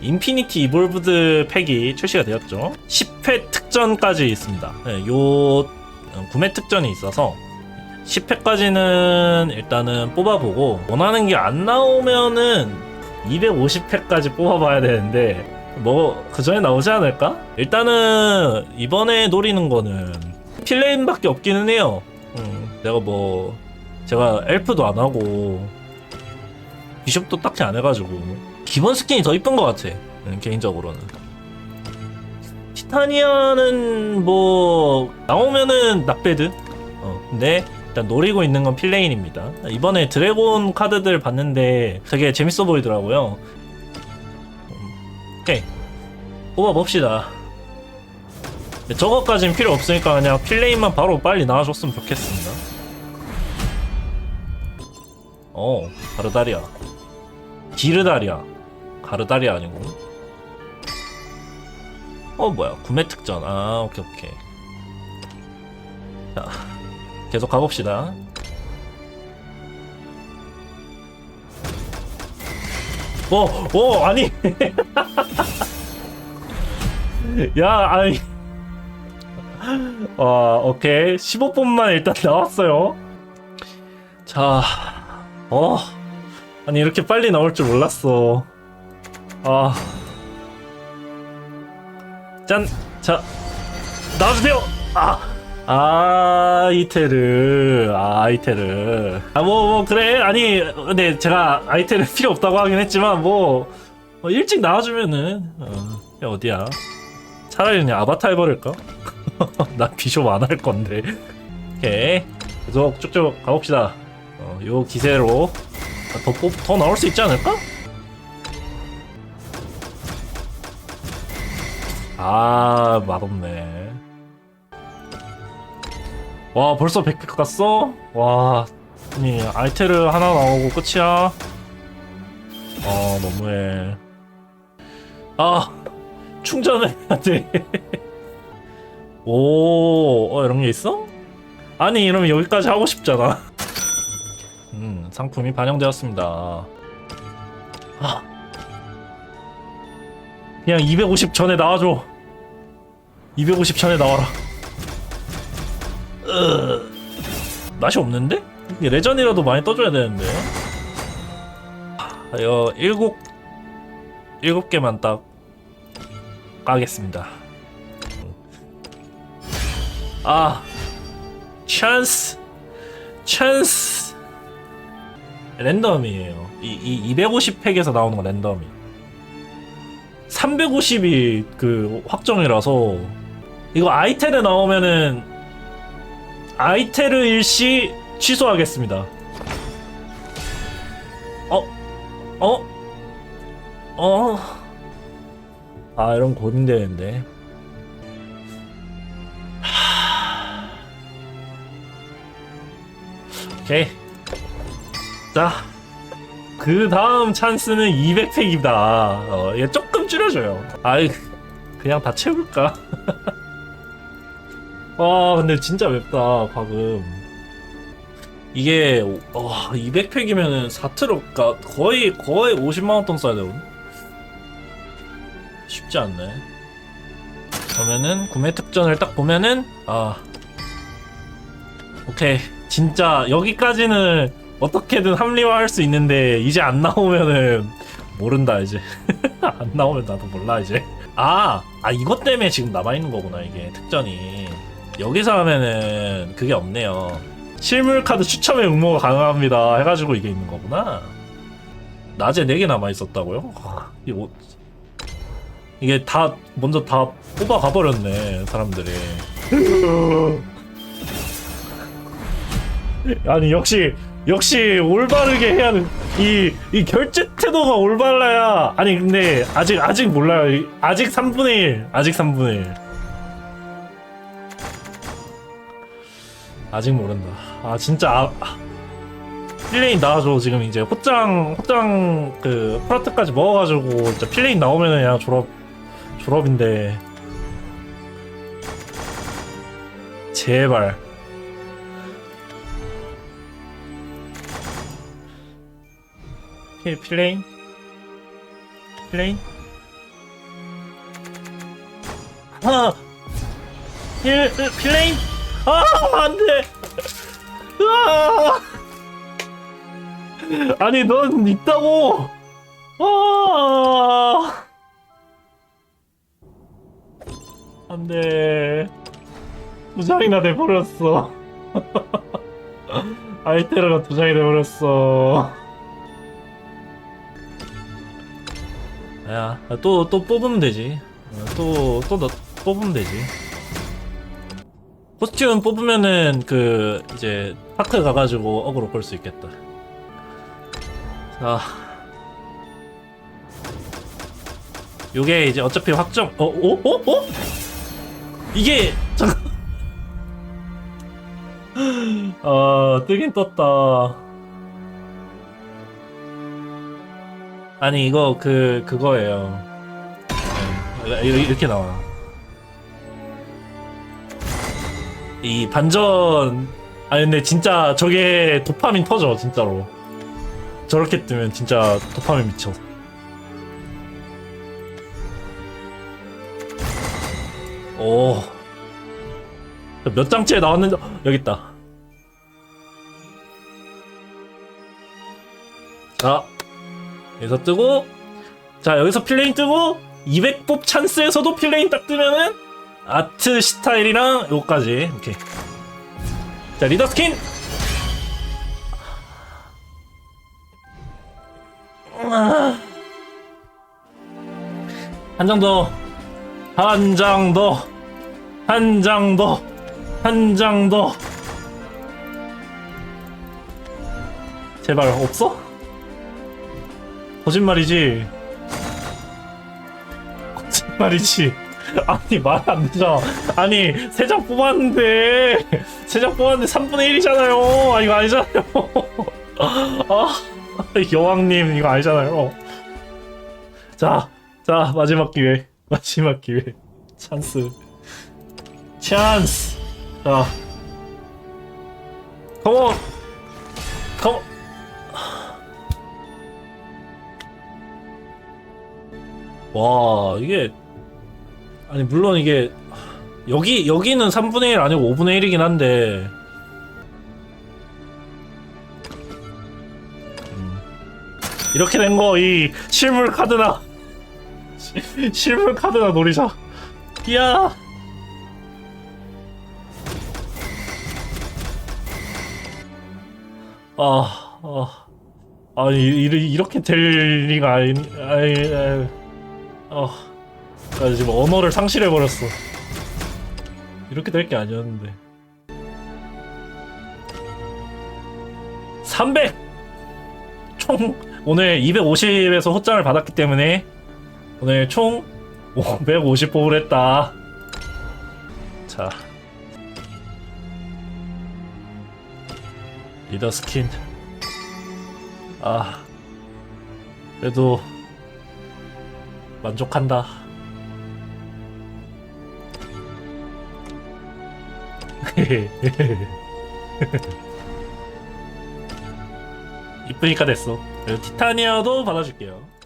인피니티 이볼브드 팩이 출시가 되었죠. 10회 특전까지 있습니다. 네, 요 어, 구매 특전이 있어서 10회까지는 일단은 뽑아보고 원하는 게 안 나오면은 250회까지 뽑아봐야 되는데 뭐 그 전에 나오지 않을까? 일단은 이번에 노리는 거는 필레인밖에 없기는 해요. 음, 내가 뭐 제가 엘프도 안 하고 비숍도 딱히 안 해가지고 기본 스킨이 더 이쁜 것 같아. 음, 개인적으로는. 티타니아는 뭐 나오면은 낙배드. 어, 근데 일단 노리고 있는 건 필레인입니다. 이번에 드래곤 카드들 봤는데 되게 재밌어 보이더라고요. 음, 오케이 뽑아 봅시다. 저거까진 필요 없으니까 그냥 필레인만 바로 빨리 나와줬으면 좋겠습니다. 어, 가르다리아. 디르다리아. 가르다리아 아니고. 어, 뭐야. 구매 특전. 아, 오케이, 오케이. 자, 계속 가봅시다. 어, 어, 아니. 야, 아니. 와, 오케이. 15분만 일단 나왔어요. 자, 어. 아니, 이렇게 빨리 나올 줄 몰랐어. 아. 짠! 자, 나와주세요! 아! 아, 이테르. 아, 아이테르. 아, 뭐, 뭐, 그래. 아니, 근데 제가 아이테르 필요 없다고 하긴 했지만, 뭐, 뭐 일찍 나와주면은, 어, 야, 어디야. 차라리 그냥 아바타 해버릴까? 나 비숍 안 할 건데. 오케이. 계속 쭉쭉 가봅시다. 어, 요 기세로 더, 뽑, 더 나올 수 있지 않을까? 아, 맛없네. 와, 벌써 100팩 갔어? 와, 아니, 알테르 하나 나오고 끝이야? 아, 너무해. 아, 충전해야 돼. 오, 어, 이런 게 있어? 아니, 이러면 여기까지 하고 싶잖아. 음, 상품이 반영되었습니다. 아. 그냥 250 전에 나와줘. 250 전에 나와라. 으... 맛이 없는데? 레전이라도 많이 떠줘야 되는데. 아, 이거 일곱 일곱 개만 딱 까겠습니다. 아, 찬스, 찬스. 랜덤이에요. 이, 이 250팩에서 나오는 거 랜덤이. 350이 그 확정이라서 이거 아이테르 나오면은 아이테르 일시 취소하겠습니다. 어? 어? 어? 아 이런 거 고민되는데. 하... 오케이. 자. 그 다음 찬스는 200팩이다. 어, 얘 조금 줄여줘요. 아이, 그냥 다 채울까? 와, 근데 진짜 맵다, 과금. 이게, 와, 200팩이면은 4트럭가 거의, 거의 50만원 돈 써야 되거든? 쉽지 않네. 그러면은, 구매 특전을 딱 보면은, 아. 오케이. 진짜, 여기까지는 어떻게든 합리화할 수 있는데 이제 안 나오면은 모른다 이제. 안 나오면 나도 몰라 이제. 아, 아 이것 때문에 지금 남아 있는 거구나 이게 특전이. 여기서 하면은 그게 없네요. 실물 카드 추첨의 응모가 가능합니다 해가지고 이게 있는 거구나. 낮에 4개 남아 있었다고요? 이게, 뭐- 이게 다 먼저 다 뽑아 가버렸네 사람들이 아니 역시 역시 올바르게 해야 돼. 이, 이 결제 태도가 올바라야. 아니, 근데 아직, 아직 몰라요. 이- 아직 3분의 1. 아직 3분의 1. 아직 모른다. 아, 진짜, 아, 아. 필레인 나와줘. 지금 이제 호짱, 호짱 그, 프라트까지 먹어가지고, 진짜 필레인 나오면은 그냥 졸업, 졸업인데. 제발. 필, 필레인? 필레인? 하나 힐 필레인? 아 안돼! 으아! 아니 넌 있다고! 아! 안돼. 두 장이나 돼버렸어. 알테르가 두 장이 돼버렸어 야 또 또 뽑으면 되지 또또 뽑으면 되지 코스튬 뽑으면은 그 이제 파크 가가지고 어그로 끌수 있겠다 자 요게 이제 어차피 확정 어? 어? 어? 어? 이게 잠깐 어 뜨긴 떴다 아니 이거 그 그거예요. 네, 이- 이렇게 나와. 이 반전 아니 근데 진짜 저게 도파민 터져 진짜로. 저렇게 뜨면 진짜 도파민 미쳐. 오. 몇 장째 나왔는지 여기 있다. 자, 여기서 뜨고 자 여기서 필레인 뜨고 200뽑 찬스에서도 필레인 딱 뜨면은 아트 스타일이랑 요거까지 오케이. 자 리더 스킨. 한 장 더. 한 장 더. 한 장 더. 한 장 더. 제발 없어? 거짓말이지. 거짓말이지. 아니 말 안 되잖아. 아니 세 장 뽑았는데 세 장 뽑았는데 3분의 1이잖아요. 아 이거 아니잖아요. 아 여왕님 이거 아니잖아요. 자, 자 마지막 기회, 마지막 기회, 찬스, 찬스. 자, 컴온, 컴온. 와 이게 아니 물론 이게 여기 여기는 3분의 1 아니고 5분의 1이긴 한데. 음. 이렇게 된 거 이 실물 카드나 시- 실물 카드나 노리자. 이야! 아, 아, 아니 이- 이렇게 될 리가 아니, 아니, 아니, 아, 나 지금 언어를 상실해 버렸어. 이렇게 될 게 아니었는데. 300! 총, 오늘 250에서 호장을 받았기 때문에, 오늘 총 550 뽑을 했다. 자. 리더 스킨. 아. 그래도, 만족한다. 이쁘니까 됐어. 티타니아도 받아줄게요.